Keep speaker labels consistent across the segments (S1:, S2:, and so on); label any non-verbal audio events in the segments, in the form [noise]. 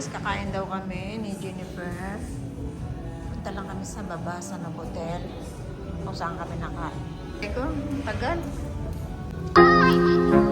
S1: guys, kakain daw kami ni Jennifer. Punta lang kami sa baba sa Novotel. Kung saan kami nakain. Eko, tagal. Let's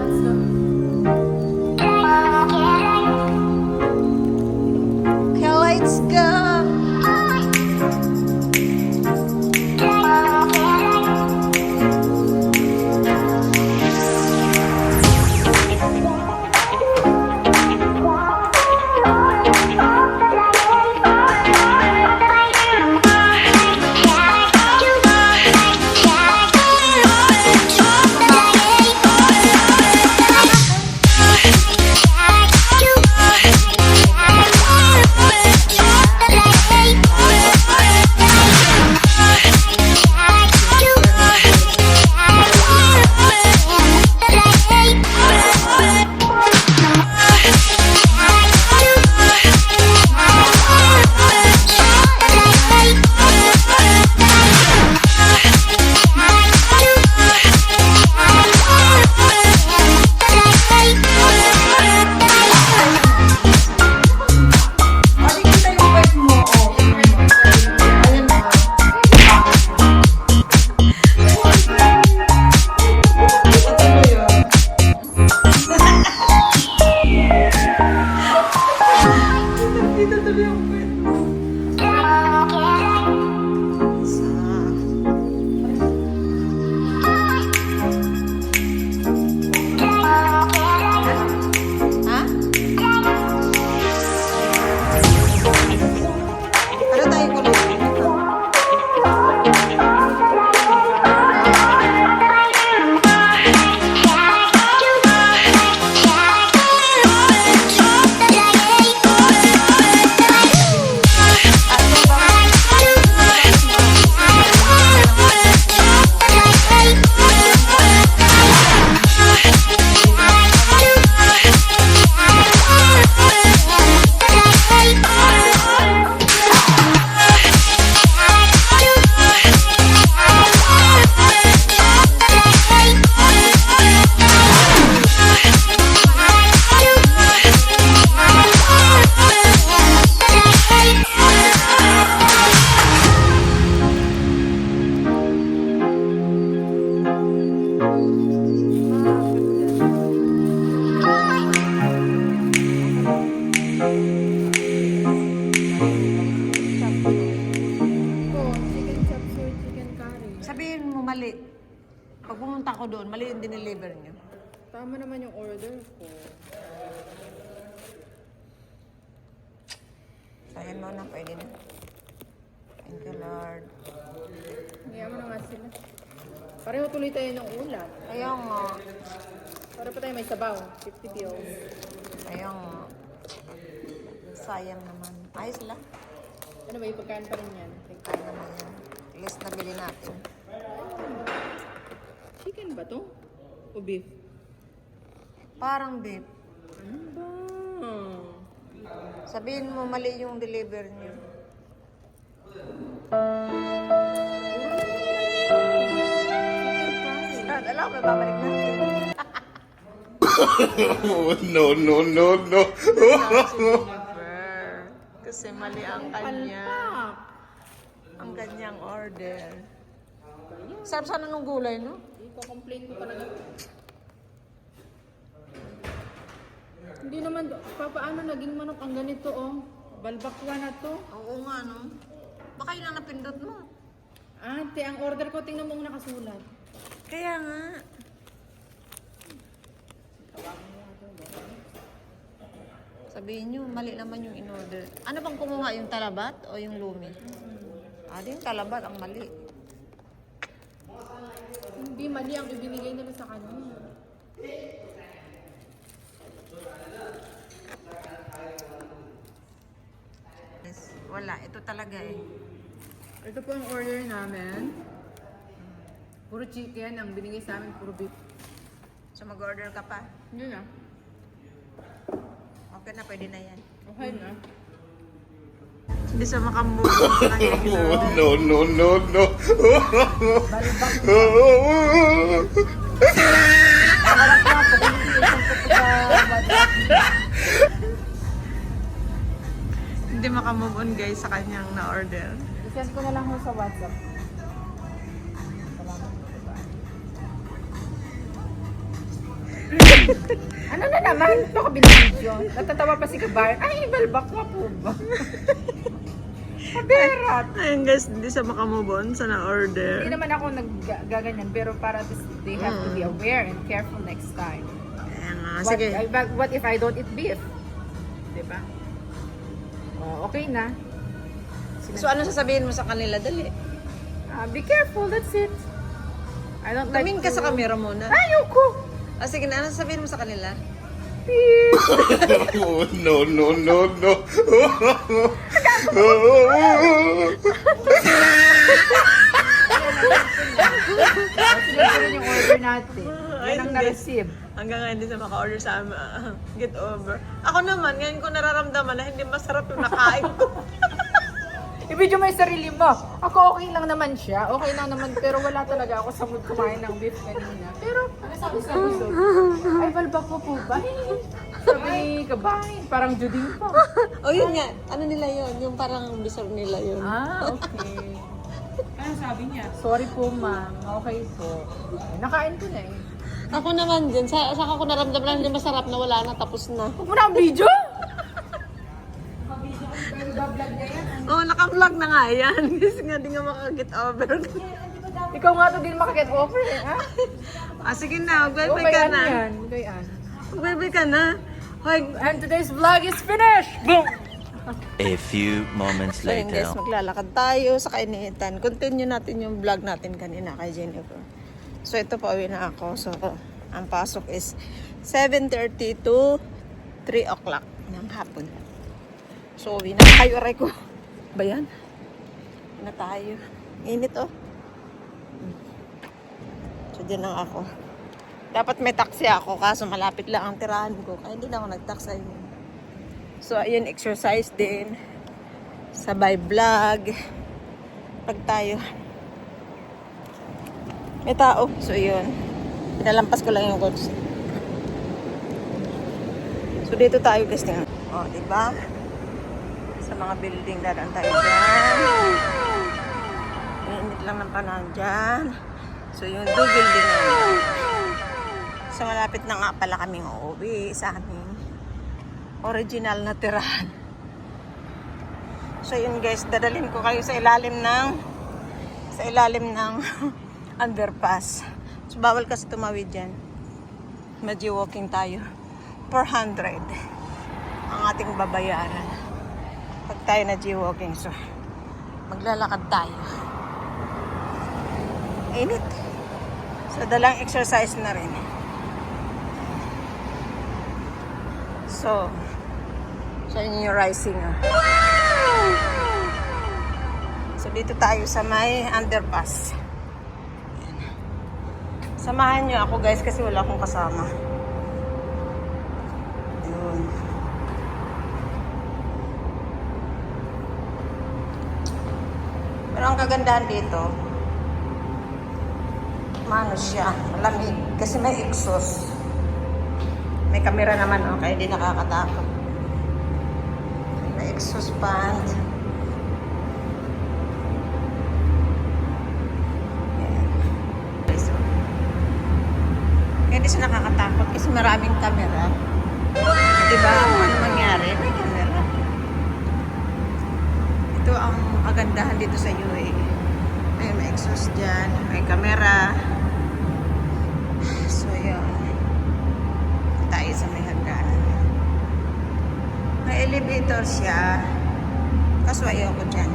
S2: Tama naman yung order ko.
S1: Sayan mo na, pwede na. Thank you, Lord.
S2: Ngayon mo na nga sila. Pareho tuloy tayo ng ulam.
S1: Ayaw nga.
S2: Para pa tayo may sabaw. 50 bills.
S1: Ayaw nga. Sayang naman. Ayos lang.
S2: Ano ba, ipagkaan pa rin yan.
S1: Kaya naman yan. List na bili natin.
S2: Chicken ba to? O beef?
S1: Parang beef.
S2: Ano ba?
S1: Sabihin mo mali yung deliver niyo. Alam ko, babalik natin.
S3: Oh, [coughs] no, no, no, no.
S1: Kasi mali ang kanya. Ang kanyang order. Sarap sana nung gulay, no?
S2: Iko-complain mo talaga. Hindi naman, papaano naging manok ang ganito oh. Balbakwa na to.
S1: Oo nga, no? Baka yun ang napindot mo.
S2: Ate, ang order ko, tingnan mo ang nakasulat.
S1: Kaya nga. Sabihin nyo, mali naman yung in-order. Ano bang kumuha, yung talabat o yung lumi? Ah, yung talabat ang mali.
S2: Hindi mali ang ibinigay nila sa kanya.
S1: Wala, ito talaga eh.
S2: Ito po ang order namin. Puro chicken, ang binigay sa amin puro beef.
S1: So mag-order ka pa.
S2: Hindi na.
S1: Okay na, pwede na yan.
S2: Okay na.
S1: Hindi sa [laughs] makamove.
S3: Oh, no, no, no, no.
S1: makamove on guys sa kanyang na-order.
S2: I-send ko na lang ho sa WhatsApp. Ano na naman? Ito ka binibidyo. Natatawa pa si Kabar. Ay, balbak mo po ba? Kaberat.
S1: Ayun guys, hindi siya makamove on sa
S2: Hindi
S1: na-order.
S2: naman ako naggaganyan, pero para this, they have to be aware and careful next time.
S1: Kaya nga,
S2: What,
S1: sige.
S2: I- what if I don't eat beef? Diba? Oh, okay na.
S1: So ano sasabihin mo sa kanila? Dali.
S2: Ah, be careful, that's it. I don't like
S1: Tumingin ka
S2: to-
S1: sa camera muna.
S2: Ayoko!
S1: Ah, sige na, ano sasabihin mo sa kanila? [laughs]
S3: Oh, no, no, no, no. [laughs]
S2: Yun yung order natin. Yan ang na-receive.
S1: Hanggang ngayon hindi siya maka-order sa amin. ah, get over. Ako naman, ngayon ko nararamdaman na hindi masarap yung nakain ko. [laughs]
S2: I-video mo yung sarili mo. Ako okay lang naman siya. Okay lang naman. Pero wala talaga ako sa mood kumain ng beef kanina. Pero, sabi sa busog. Ay, balbak mo po ba? Sabi ni Kabay. Parang juding pa.
S1: o yun nga, ano nila yun? Yung parang bisog nila yun.
S2: Ah, okay. Ano sabi niya? Sorry po, ma'am. Okay po. Ay, nakain ko na eh.
S1: Ako naman din, sa, saka ko naramdaman na hindi masarap na wala na, tapos na.
S2: Huwag mo na ang video!
S1: Oo, oh, naka-vlog na nga yan. [laughs] Kasi nga di nga makaget over.
S2: Ikaw nga to din makaget over eh, ha?
S1: ah, sige na,
S2: Oh,
S1: magbay ka
S2: kay
S1: na.
S2: Yan. Kay Ann.
S1: Magbay ka na. Hoy,
S2: And today's vlog is finished! Boom!
S4: A few moments
S1: So yun guys,
S4: later.
S1: maglalakad tayo sa kainitan. Continue natin yung vlog natin kanina kay Jennifer. So ito pa uwi na ako. So ang pasok is 7.30 to 3 o'clock ng hapon. So uwi na tayo. Aray ko. Ba yan? Uwi na tayo. Init oh. So dyan lang ako. Dapat may taxi ako kaso malapit lang ang tirahan ko. Kaya hindi na ako nagtaxi. So, ayun, exercise din. Sabay vlog. Pag tayo. May tao. So, yun. Pinalampas ko lang yung coach. So, dito tayo guys. Tingnan. O, oh, diba? Sa mga building, dadaan tayo dyan. Init lang ng panahon dyan. So, yung two building na. So, malapit na nga pala kaming uuwi sa aming original na tirahan. So yun guys, dadalhin ko kayo sa ilalim ng sa ilalim ng [laughs] underpass. So bawal kasi tumawid dyan. Medyo walking tayo. 400 ang ating babayaran. Pag tayo na walking so maglalakad tayo. Init. So dalang exercise na rin. So, So, yun yung rising. ah. So, dito tayo sa may underpass. Samahan nyo ako guys kasi wala akong kasama. Yun. Pero ang kagandahan dito, mano siya, malamig. Kasi may exhaust. May camera naman, oh, kaya di nakakatakot. May exhaust. So, Kaya di siya nakakatakot kasi maraming camera. Diba? Kung ano mangyari, may camera. Ito ang kagandahan dito sa UAE. May, may exhaust dyan, may camera. So, yun. Tayo sa may hagdanan. May elevator siya. Kaso ayoko dyan.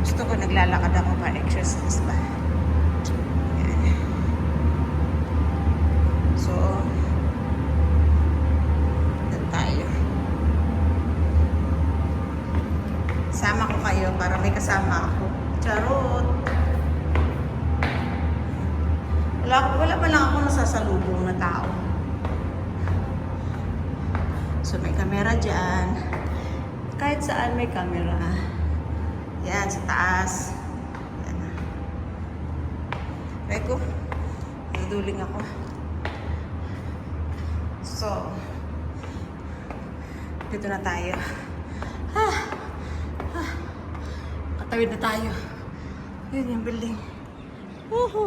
S1: Gusto ko naglalakad ako para exercise ba. So, doon tayo. Sama ko kayo para may kasama ako. Charot! Wala, wala pa lang ako nasasalubong na tao. So, may camera dyan. Kahit saan may camera. Yan, sa taas. Yan. Reko, naduduling ako. So, dito na tayo. Ah, Nakatawid na tayo. Yun yung building. Woohoo!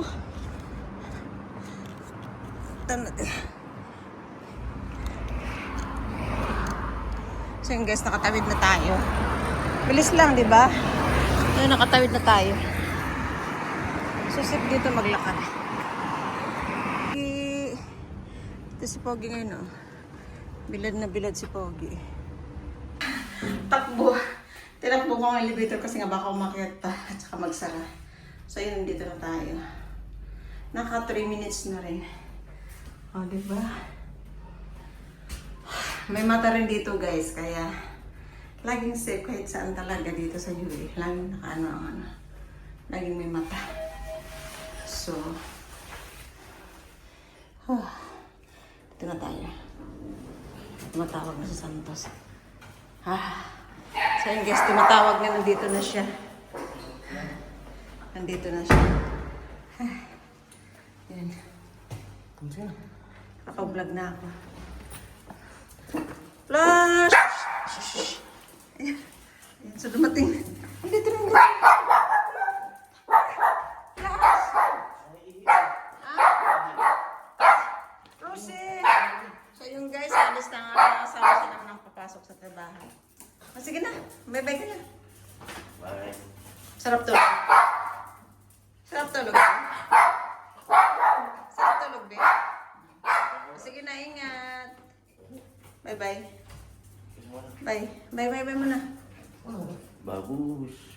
S1: Ito natin. So yun guys, nakatawid na tayo. Bilis lang, di ba? Ayun, nakatawid na tayo. So safe dito maglakad. Pogi. Ito si Pogi ngayon, oh. Bilad na bilad si Pogi. Takbo. Tinakbo ko ang elevator kasi nga baka umakyat pa at saka magsara. So yun, dito na tayo. Naka 3 minutes na rin. O, di ba? May mata rin dito guys, kaya laging safe kahit saan talaga dito sa UAE. Laging nakaano ang ano. Laging may mata. So, huh, dito na tayo. Tumatawag na si Santos. Ah, so yung guys, tumatawag na nandito na siya. Nandito na siya. Ah, Yan. Nakablog na ako. Flash! Ayan. Ayan, so dumating. Andito na, andito. Rosie! So yung guys, alis na nga na asawa sila nang papasok sa trabaho. O na, bye-bye ka na.
S4: Bye.
S1: Sarap tulog. Sarap tulog. Sarap tulog, be. Sige na, ingat. Bye-bye. Bye. Bye-bye, bye muna.
S4: Bagus.